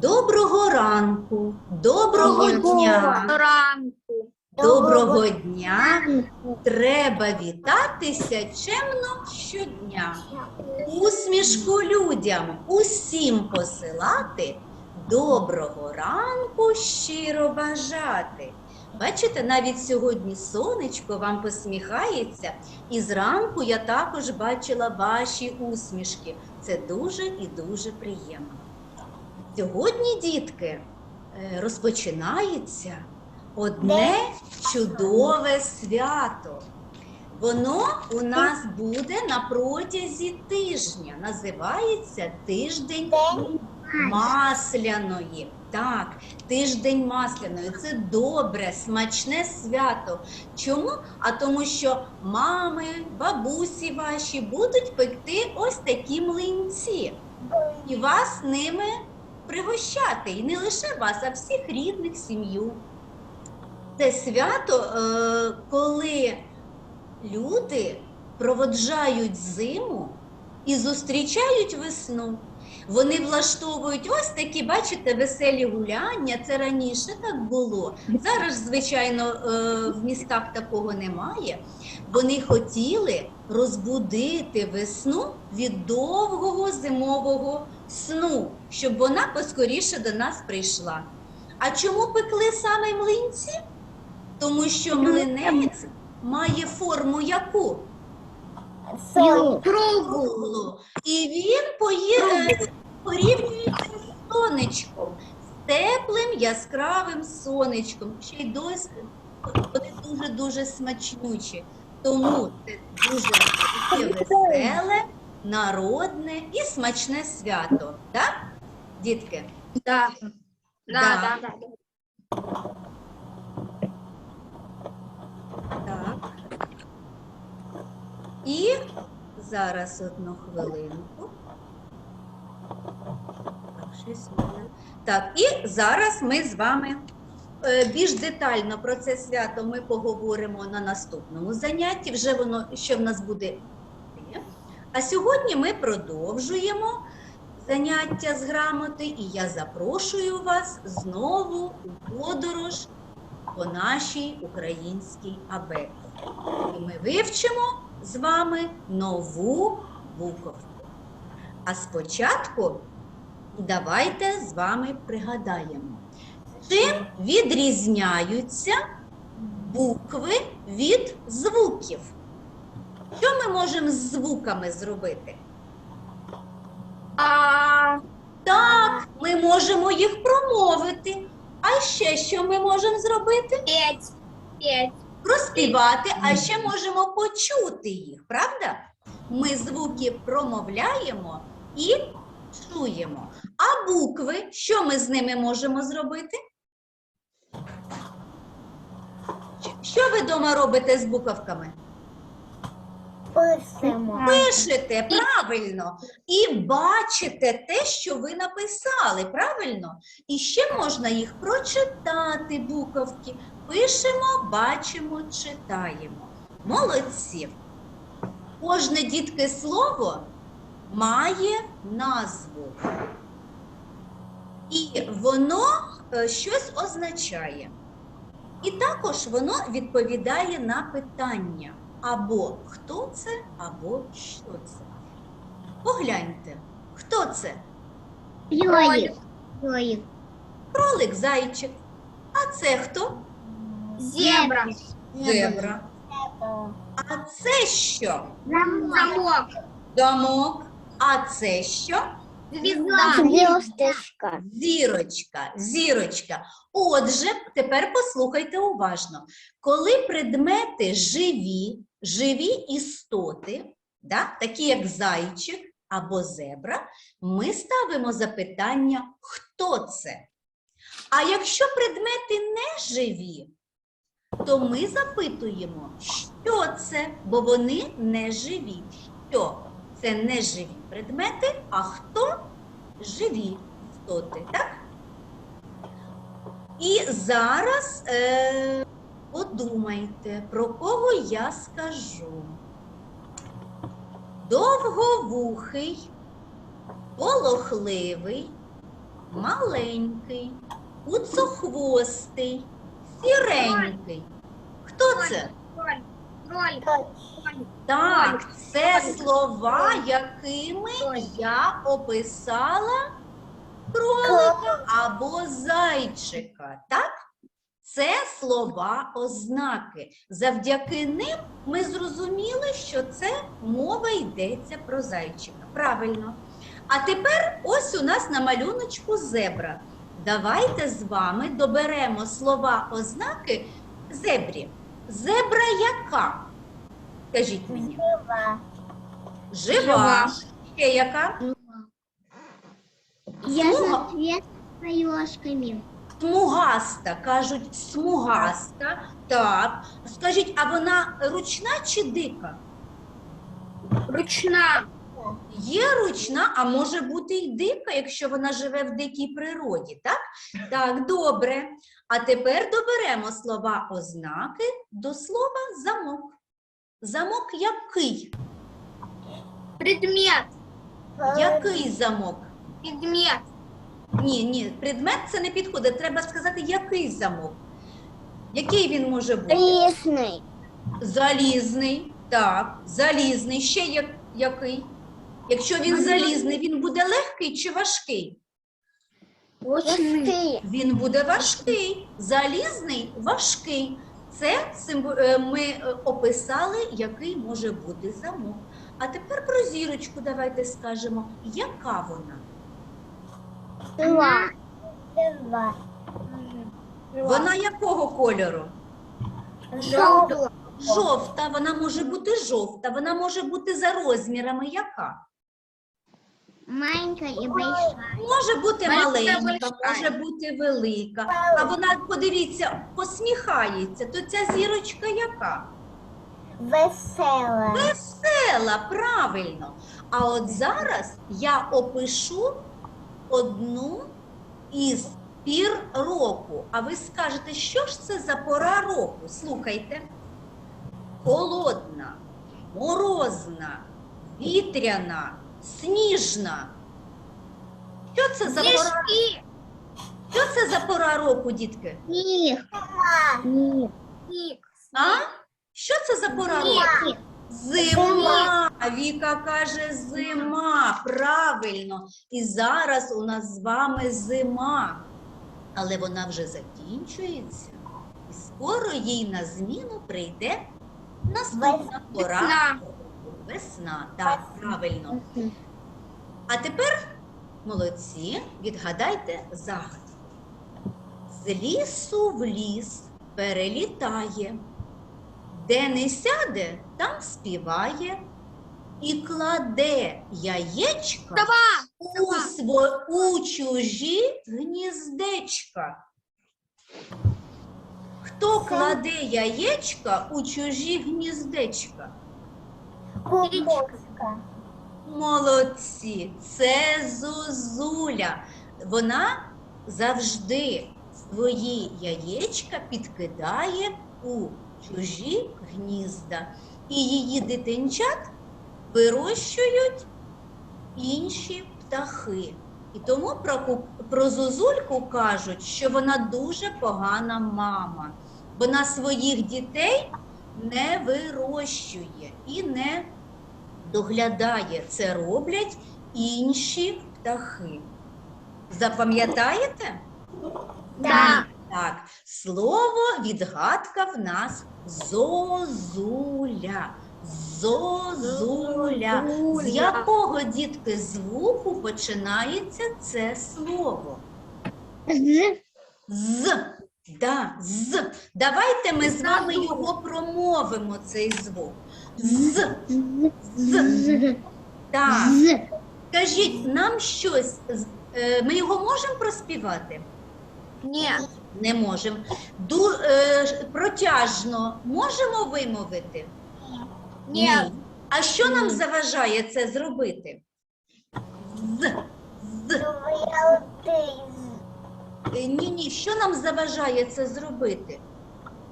Доброго ранку, доброго дня, Ранку. доброго дня. Треба вітатися чемно щодня. Усмішку людям усім посилати, доброго ранку щиро бажати. Бачите, навіть сьогодні сонечко вам посміхається, і зранку я також бачила ваші усмішки. Це дуже і дуже приємно. Сьогодні, дітки, е, розпочинається одне чудове свято. Воно у нас буде на протязі тижня. Називається тиждень масляної. Так, тиждень масляної. Це добре, смачне свято. Чому? А тому, що мами, бабусі ваші будуть пекти ось такі млинці. І вас ними пригощати. І не лише вас, а всіх рідних, сім'ю. Це свято, е, коли люди проводжають зиму і зустрічають весну. Вони влаштовують ось такі, бачите, веселі гуляння. Це раніше так було. Зараз, звичайно, е, в містах такого немає. Вони хотіли розбудити весну від довгого зимового сну, щоб вона поскоріше до нас прийшла. А чому пекли саме млинці? Тому що млинець має форму яку? Круглу. І він пої- е, порівнюється з сонечком, з теплим яскравим сонечком. Ще й досі вони дуже-дуже смачнючі. Тому це дуже веселе, народне і смачне свято. Так, дітки? Да. Да, Да. да. Так. І зараз одну хвилинку. Так. Так, і зараз ми з вами е, більш детально про це свято ми поговоримо на наступному занятті. Вже воно що в нас буде. А сьогодні ми продовжуємо заняття з грамоти, і я запрошую вас знову у подорож по нашій українській абеті. І ми вивчимо з вами нову буковку. А спочатку давайте з вами пригадаємо, чим відрізняються букви від звуків. Що ми можемо з звуками зробити? А, Так, ми можемо їх промовити. А ще що ми можемо зробити? п'ять. П'ять. Проспівати, а ще можемо почути їх, правда? Ми звуки промовляємо і чуємо. А букви, що ми з ними можемо зробити? Що ви вдома робите з буковками? Писемо. Пишете правильно і бачите те, що ви написали, правильно? І ще можна їх прочитати, буковки. Пишемо, бачимо, читаємо. Молодці. Кожне дітке слово має назву. І воно е, щось означає. І також воно відповідає на питання або хто це, або що це. Погляньте, хто це? Йоїк. Йоїк. Кролик, зайчик. А це хто? Зебра. Зебра. А це що? Замок. Домок. А це що? Звезда. Зв'язка. Зірочка, зірочка. Отже, тепер послухайте уважно. Коли предмети живі, живі істоти, да, такі як зайчик або зебра, ми ставимо запитання, хто це? А якщо предмети не живі, то ми запитуємо, що це, бо вони не живі. Що? Це не живі предмети, а хто живі істоти, так? І зараз е, подумайте, про кого я скажу. Довговухий, полохливий, маленький, куцохвостий, сіренький. Хто це? Так, це слова, якими я описала кролика або зайчика. Так? Це слова ознаки. Завдяки ним ми зрозуміли, що це мова йдеться про зайчика. Правильно. А тепер ось у нас на малюночку зебра. Давайте з вами доберемо слова ознаки зебрі. Зебра яка? Скажіть мені. Жива. Жива. Ще яка? Я цвет ложками. Смугаста. Кажуть, смугаста. Так. Скажіть, а вона ручна чи дика? Ручна. Є ручна, а може бути й дика, якщо вона живе в дикій природі, так? Так, добре. А тепер доберемо слова ознаки до слова замок. Замок який? Предмет. Який замок? Предмет. Ні, ні, предмет це не підходить. Треба сказати, який замок. Який він може бути? Лесный. Залізний. Так, залізний. Ще як, який? Якщо він залізний, він буде легкий чи важкий? Лесный. Він буде важкий. Залізний важкий. Це е, ми е, описали, який може бути замок. А тепер про зірочку давайте скажемо, яка вона? Два. Два. Вона якого кольору? Желтый. Жовта, вона може бути жовта, вона може бути за розмірами яка? Маленькая и большая. Може бути Маленька, маленька, може бути велика. А вона, подивіться, посміхається. То ця зірочка яка? Весела. Весела, правильно. А от зараз я опишу одну із пір року. А ви скажете, що ж це за пора року? Слухайте. Холодна, морозна, вітряна, сніжна. Що це за пора? Що це за пора року, дітки? Снег. Снег. А? Що це за пора року? Зима. Віка каже зима. Правильно. І зараз у нас з вами зима. Але вона вже закінчується. І скоро їй на зміну прийде наступна пора. Весна. Весна. Так, правильно. А тепер, молодці, відгадайте загадку. З лісу в ліс перелітає, де не сяде, там співає і кладе яєчка у, сво, у чужі гніздечка. Хто кладе яєчка у чужі гніздечка? Кукушка. Молодці, це Зозуля. Вона завжди свої яєчка підкидає у чужі гнізда. І її дитинчат вирощують інші птахи. І тому про, про Зозульку кажуть, що вона дуже погана мама. Вона своїх дітей не вирощує і не доглядає. Це роблять інші птахи. Запам'ятаєте? Да. Так, слово відгадка в нас зозуля. Зозуля. З якого дітки звуку починається це слово? З. З. Да, з. Давайте ми з вами його промовимо, цей звук. З. З. Так. Скажіть нам щось. з- е, Ми його можемо проспівати? Нет. Не можемо. Ду, е, протяжно можемо вимовити? Нет. А що нам заважає це зробити? З. З. Е, Ні, ні, що нам заважає це зробити?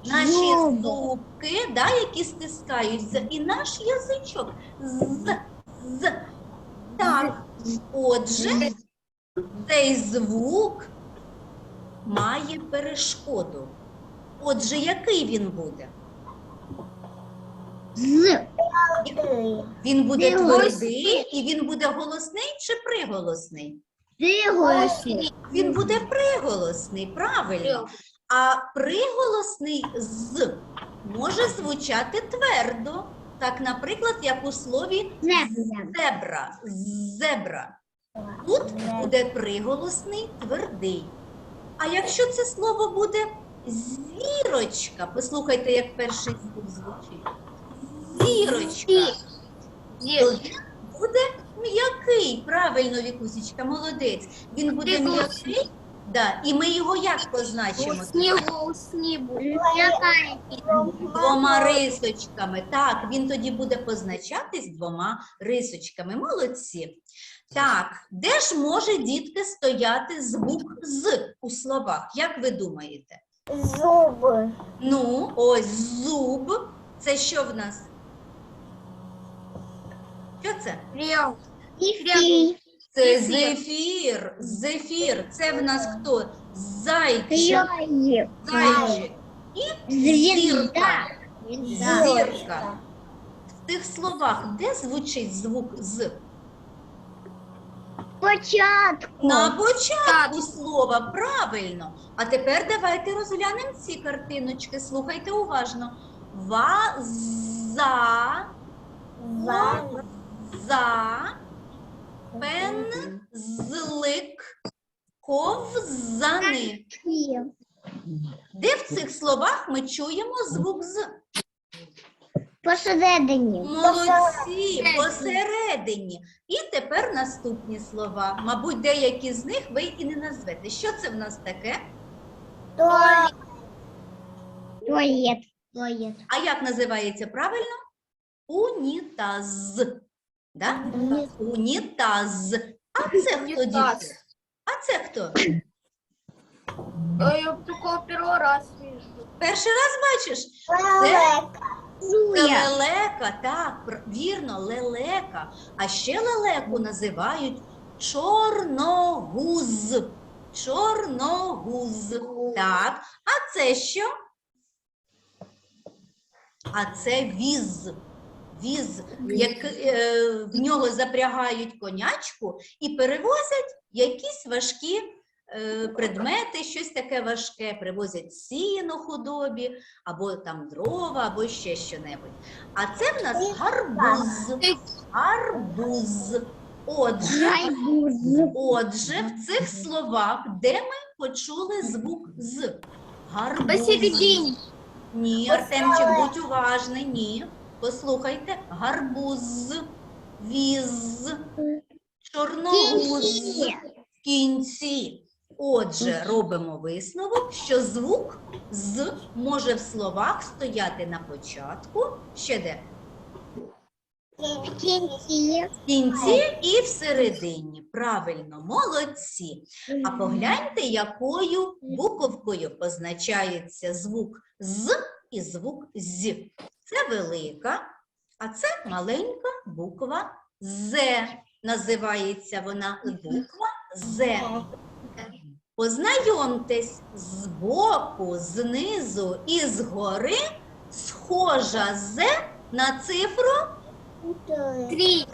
Наші зубки, да, які стискаються, і наш язичок. З. З. Так. Отже, цей звук має перешкоду. Отже, який він буде? З. Він буде Приголосний. твердий і він буде голосний чи приголосний? Приголосний. Він буде приголосний, правильно. А приголосний з може звучати твердо. Так, наприклад, як у слові зебра. Зебра. Тут буде приголосний твердий. А якщо це слово буде зірочка, послухайте, як перший звук звучить. Зірочка. Він буде м'який. Правильно, Вікусічка, молодець. Він буде м'який. Да. І ми його як позначимо? У снігу, у снігу. Двома рисочками. Так, він тоді буде позначатись двома рисочками. Молодці. Так, де ж може дітки стояти звук з у словах? Як ви думаєте? Зуби. Ну, ось зуб. Це що в нас? Що це? Рев. Це Зефір. зефір. Це в нас хто? Зайчик. Зайчик. Звізда. Зірка. В тих словах, де звучить звук з? Початку. На початку слова, правильно. А тепер давайте розглянемо ці картиночки. Слухайте уважно. Ваза, за, пензлик, ковзани. Де в цих словах ми чуємо звук з? Посередині. Молодці, посередині. І тепер наступні слова. Мабуть, деякі з них ви і не назвете. Що це в нас таке? Туалет. Туалет. Туалет. А як називається правильно? Унітаз. Да? Унітаз. А це хто дітки? А це хто? Я такого первый раз вижу. Перший раз бачиш? Це лелека, так, вірно, лелека. А ще лелеку називають чорногуз. Чорногуз. Так. А це що? А це віз. Віз, як, е, в нього запрягають конячку і перевозять якісь важкі предмети, щось таке важке, привозять сіно худобі, або там дрова, або ще що-небудь. А це в нас гарбуз. Гарбуз. Отже, отже, в цих словах, де ми почули звук з? Гарбуз. Ні, Артемчик, будь уважний, ні. Послухайте, гарбуз, віз, чорногуз в кінці. Отже, робимо висновок, що звук з може в словах стояти на початку, ще де? В кінці. В кінці і всередині. Правильно, молодці. А погляньте, якою буковкою позначається звук з і звук з. Це велика, а це маленька буква З. Називається вона буква З. Познайомтесь збоку, знизу і згори схожа З на цифру Три.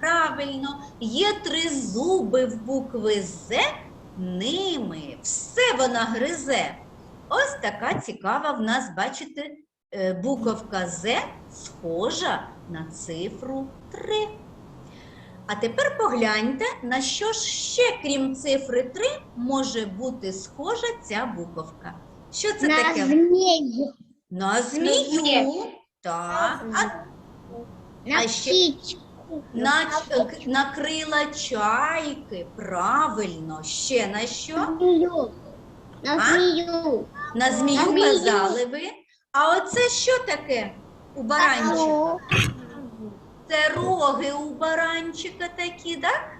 Правильно, є три зуби в букви З, ними все вона гризе. Ось така цікава в нас, бачите, е, буковка З схожа на цифру 3. А тепер погляньте, на що ж ще, крім цифри 3, може бути схожа ця буковка. Що це На таке? змію. На змію. Так. А На А ще- птичку. На, на крила чайки, правильно. Ще на що? На змію. На змію На змію. казали ви. А оце що таке у баранчика? Це роги у баранчика такі, так?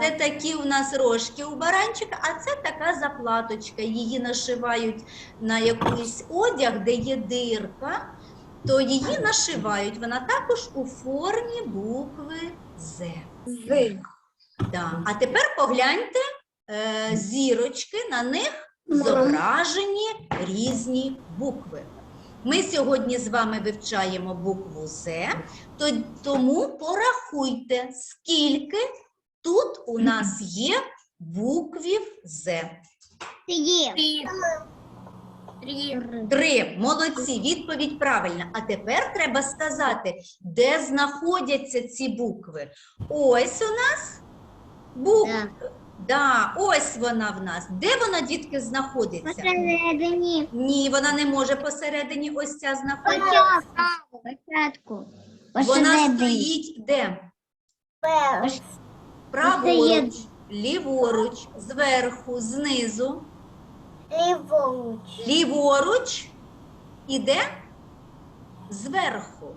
Це такі у нас рожки у баранчика, а це така заплаточка. Її нашивають на якийсь одяг, де є дирка, то її нашивають. Вона також у формі букви З. З. Да. А тепер погляньте е, зірочки, на них зображені різні букви. Ми сьогодні з вами вивчаємо букву З, тому порахуйте, скільки тут у нас є буквів З. Три. Три. Три. Три. Молодці, відповідь правильна. А тепер треба сказати, де знаходяться ці букви. Ось у нас буква. Да. Ось вона в нас. Де вона, дітки, знаходиться? Посередині. Ні, вона не може посередині ось ця знаходитися. Початку. Вона стоїть де? Праворуч, ліворуч, зверху, знизу, Ліворуч. ліворуч і де? Зверху.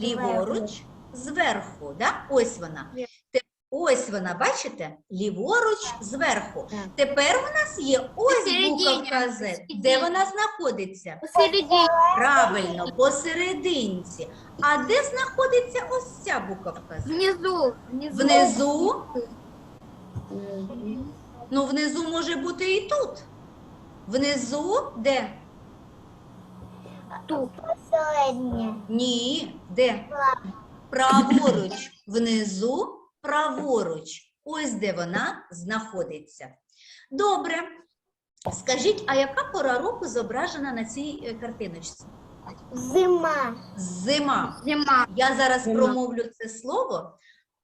Ліворуч, зверху. Да? Ось вона. Ось вона, бачите? Ліворуч, зверху. Тепер у нас є ось буковка З. Де вона знаходиться? Посередині. Правильно, посерединці. А де знаходиться ось ця буковка З? Внизу. Внизу. Внизу? Ну, внизу може бути і тут. Внизу де? Тут. Посередині. Ні, де? Праворуч. Внизу, праворуч. Ось де вона знаходиться. Добре. Скажіть, а яка пора року зображена на цій е, картиночці? Зима. Зима. Зима. Я зараз Зима. промовлю це слово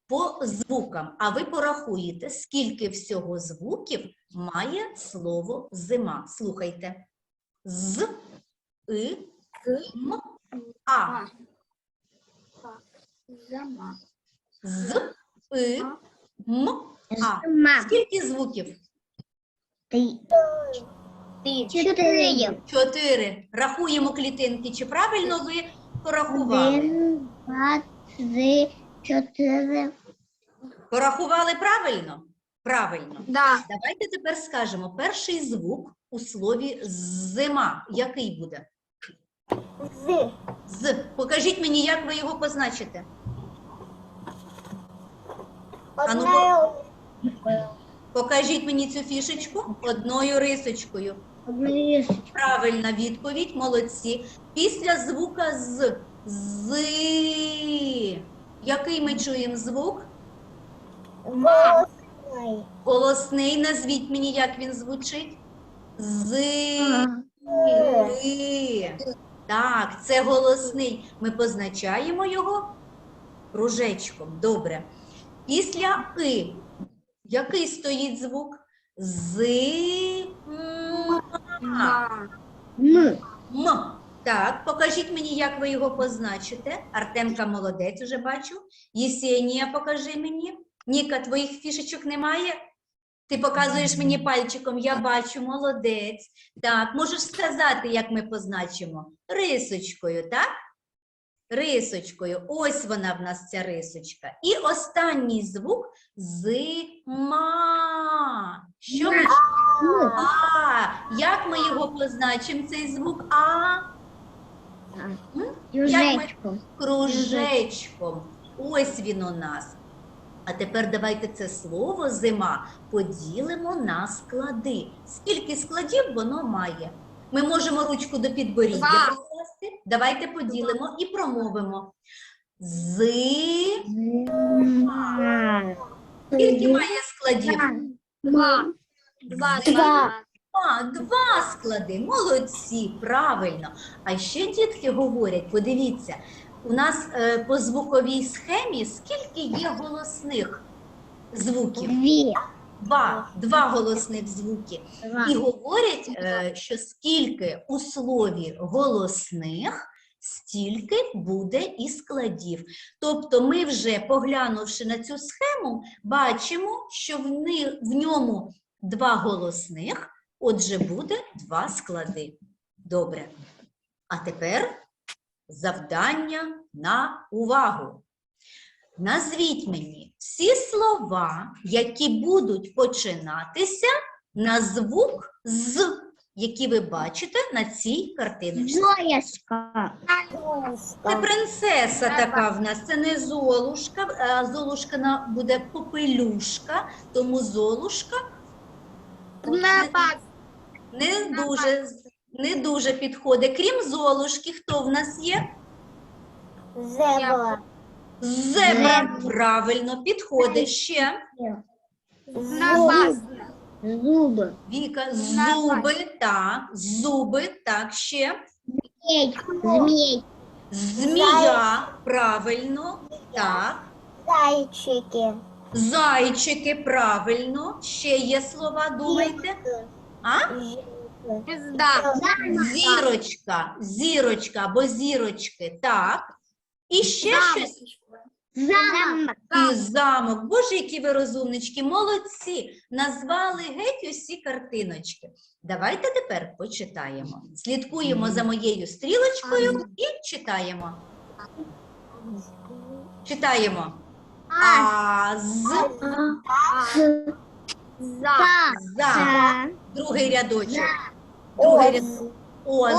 по звукам, а ви порахуєте, скільки всього звуків має слово зима. Слухайте. З, и, м, а. Зима. З, и, м, а. Скільки звуків? Три. Чотири. Чотири. Рахуємо клітинки. Чи правильно ви порахували? Один, два, три, чотири. Порахували правильно? Правильно. Да. Давайте тепер скажемо перший звук у слові зима. Який буде? З. З. Покажіть мені, як ви його позначите. Ну, Покажіть мені цю фішечку одною рисочкою. Одної Правильна відповідь, молодці. Після звука з. З. Який ми чуємо звук? Голосний. Голосний. Назвіть мені, як він звучить. З. Ти. Так, це голосний. Ми позначаємо його кружечком. Добре. Після и. Який стоїть звук? З. М. М. М. Так, покажіть мені, як ви його позначите. Артемка молодець, уже бачу. Єсенія, покажи мені. Ніка, твоїх фішечок немає? Ти показуєш мені пальчиком, я бачу, молодець. Так, можеш сказати, як ми позначимо? Рисочкою, так? Рисочкою. Ось вона в нас ця рисочка. І останній звук зима. Що ми? А. Як ми його позначимо, цей звук А? Южечком. Кружечком. Ось він у нас. А тепер давайте це слово зима поділимо на склади. Скільки складів воно має? Ми можемо ручку до підборіддя Два. Давайте поділимо і промовимо. З. Скільки має складів? Два. Два. Два. А, два склади. Молодці, правильно. А ще дітки говорять, подивіться, у нас е, по звуковій схемі скільки є голосних звуків? Дві. Два, два голосних звуки. І говорять, е, що скільки у слові голосних, стільки буде і складів. Тобто ми вже, поглянувши на цю схему, бачимо, що в, ни- в ньому два голосних, отже, буде два склади. Добре. А тепер завдання на увагу. Назвіть мені всі слова, які будуть починатися на звук з. які ви бачите на цій картиночці. Зояшка. Це принцеса така в нас, це не золушка, а золушка буде попелюшка, тому золушка Змея. не дуже, не дуже підходить. Крім золушки, хто в нас є? Зебра. Зебра. Правильно, підходить ще. Зуби. Віка, зуби, так, зуби, так, ще. Змій. Змій. Змія, правильно, так. Зайчики. Зайчики, правильно. Ще є слова, думайте. А? Звезда. Зірочка, зірочка або зірочки, так. І ще щось. Замок. І замок. Боже, які ви розумнички, молодці. Назвали геть усі картиночки. Давайте тепер почитаємо. Слідкуємо за моєю стрілочкою і читаємо. Читаємо. А з За. за другий рядочок. Другий ряд. Оз.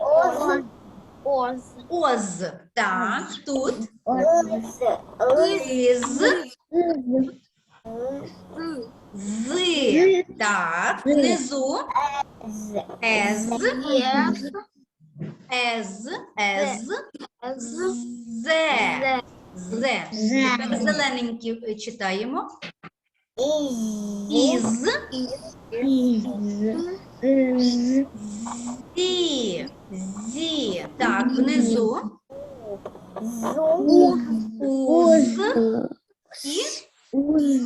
Оз. Оз. Так, тут. Из. із з. Так, внизу. Ез. Ез, ез, зе, зе. Тепер зелененькі е, читаємо. Із, зі, зі. Так, внизу. Уз і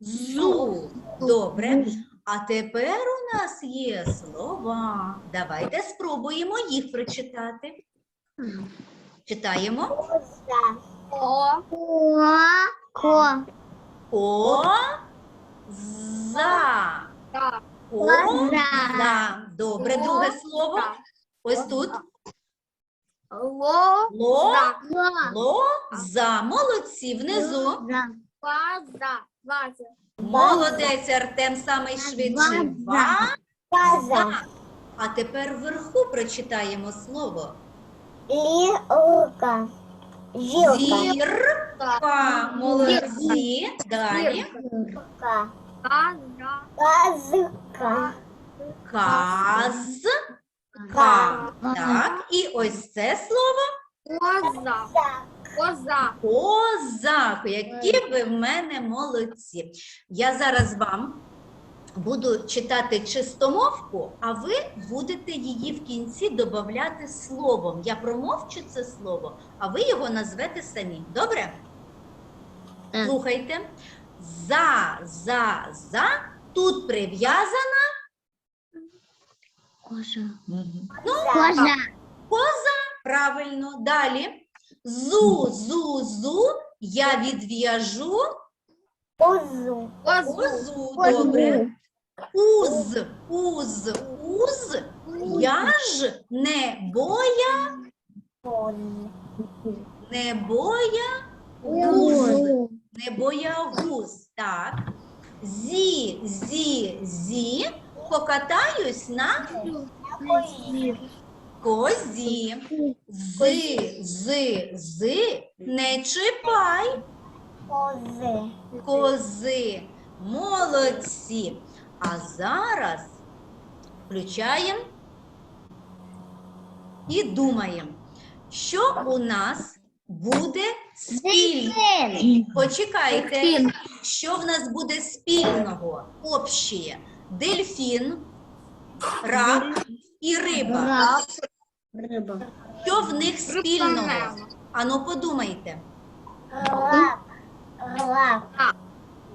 зу. Добре. А тепер у нас є слова. Давайте спробуємо їх прочитати. Читаємо. О. Ко. О, за. О, за. Добре, друге слово. Ось тут. Ло. Ло, За. ло, за. Молодці. Внизу. Ваза. Ваза. Молодець, Артем, самий швидший. Ва. За. А тепер вверху прочитаємо слово. Лилка. Зірка. Молодці. Далі. Казка. Казка. Так, і ось це слово Коза. Коза. козак. Які ви в мене молодці. Я зараз вам буду читати чистомовку, а ви будете її в кінці додати словом. Я промовчу це слово, а ви його назвете самі. Добре? Слухайте. За, за, за. Тут прив'язана. Кожа. Ну, Кожа. Правильно. Далі. Зу, зу, зу. Я відв'яжу Козу. Козу. козу. Добре. Уз, уз, уз. Я ж не боя, не боя, гуз. Не боягуз. Так. Зі, зі, зі. Покатаюсь на козі. Зи, зи, зи. Не чіпай. Кози. кози. Молодці. А зараз включаємо і думаємо, що у нас буде спільно. Почекайте, що в нас буде спільного, общее. Дельфін, рак і риба. Риба. Що в них спільного? Ану, подумайте. Глак. Глак.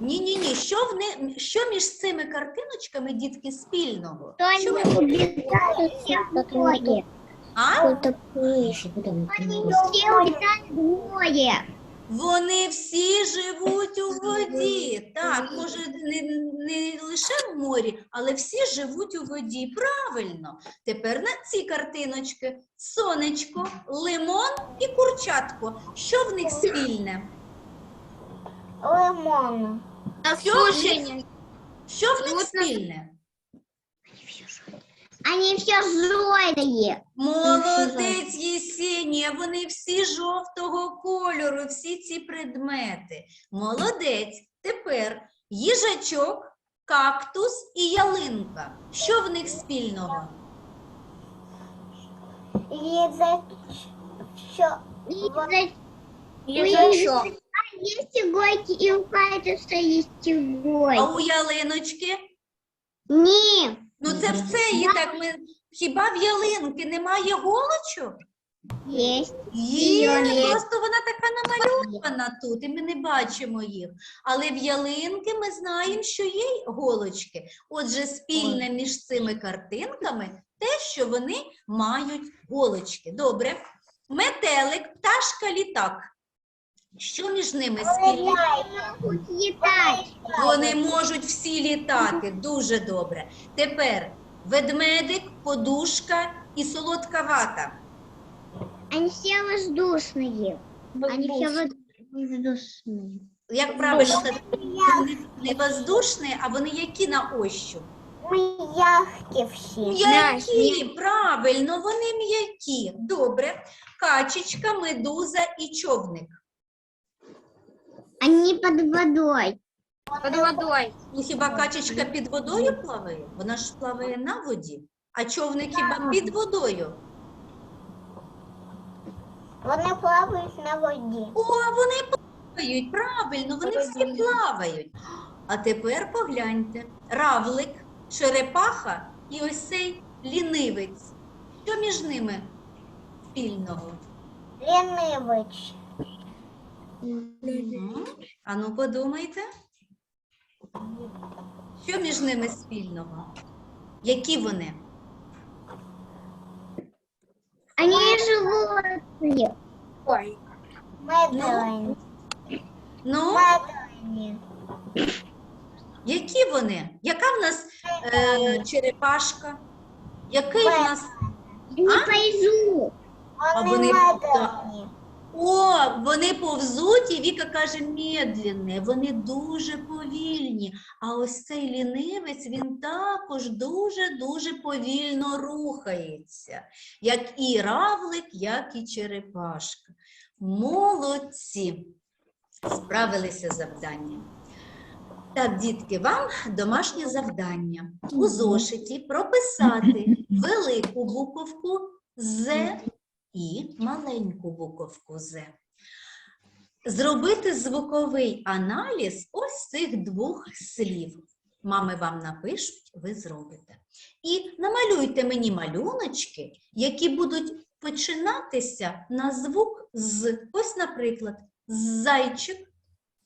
Ні, ні, ні. Що в не що між цими картиночками, дітки, спільного? То Що они ви- улетают в двое. А? Вони всі живуть у воді. Так, може, не, не лише в морі, але всі живуть у воді. Правильно. Тепер на ці картиночки сонечко, лимон і курчатко. Що в них спільне? Лимон. Що в них, що в них спільне? Они все злые. Молодець, Єсенія, вони всі жовтого кольору, всі ці предмети. Молодець. Тепер їжачок, кактус і ялинка. Що в них спільного? Їжачок. Ежачок. Есть иголки, и у кактуса есть А у ялиночки? Не. Ну це все є так. Ми... Хіба в ялинки немає голочок? Є, Є. просто вона така намальована тут, і ми не бачимо їх. Але в ялинки ми знаємо, що є голочки. Отже, спільне між цими картинками те, що вони мають голочки. Добре. Метелик, пташка, літак. Що між ними спільне? Вони можуть всі літати. Дуже добре. Тепер ведмедик, подушка і солодка вата. Они все воздушные. Они все воз- воздушные. Як правильно сказати, вони не воздушні, а вони які на ощуп? М'які всі. М'які, правильно, вони м'які. Добре. Качечка, медуза і човник. Они под водой. Під водою. Ну хіба качечка під водою плаває? Вона ж плаває на воді, а човник хіба під водою? Вони плавають на воді. О, вони плавають, правильно, вони всі плавають. А тепер погляньте: равлик, черепаха і ось цей лінивець. Що між ними спільного? Лінивич. Мгм. А ну подумайте. Що між ними спільного? Які вони? Они животные. Ой. Ну, Медлені. які вони? Яка в нас е, черепашка? Який в нас Они А? пойдут. А Вони. О, вони повзуть, і Віка каже, медленне, вони дуже повільні. А ось цей лінивець, він також дуже-дуже повільно рухається, як і равлик, як і черепашка. Молодці! Справилися з завданням. Так, дітки, вам домашнє завдання. У зошиті прописати велику буковку З і маленьку буковку З. Зробити звуковий аналіз ось цих двох слів. Мами вам напишуть, ви зробите. І намалюйте мені малюночки, які будуть починатися на звук з. Ось, наприклад, зайчик,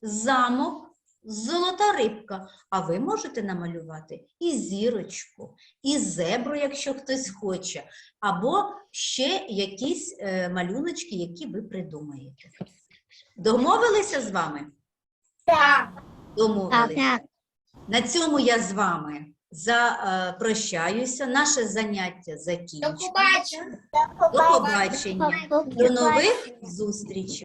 замок, золота рибка. А ви можете намалювати і зірочку, і зебру, якщо хтось хоче, або ще якісь е, малюночки, які ви придумаєте. Домовилися з вами? Так. Домовилися. Так. На цьому я з вами запрощаюся. Наше заняття закінчується. До До побачення. До нових зустрічей.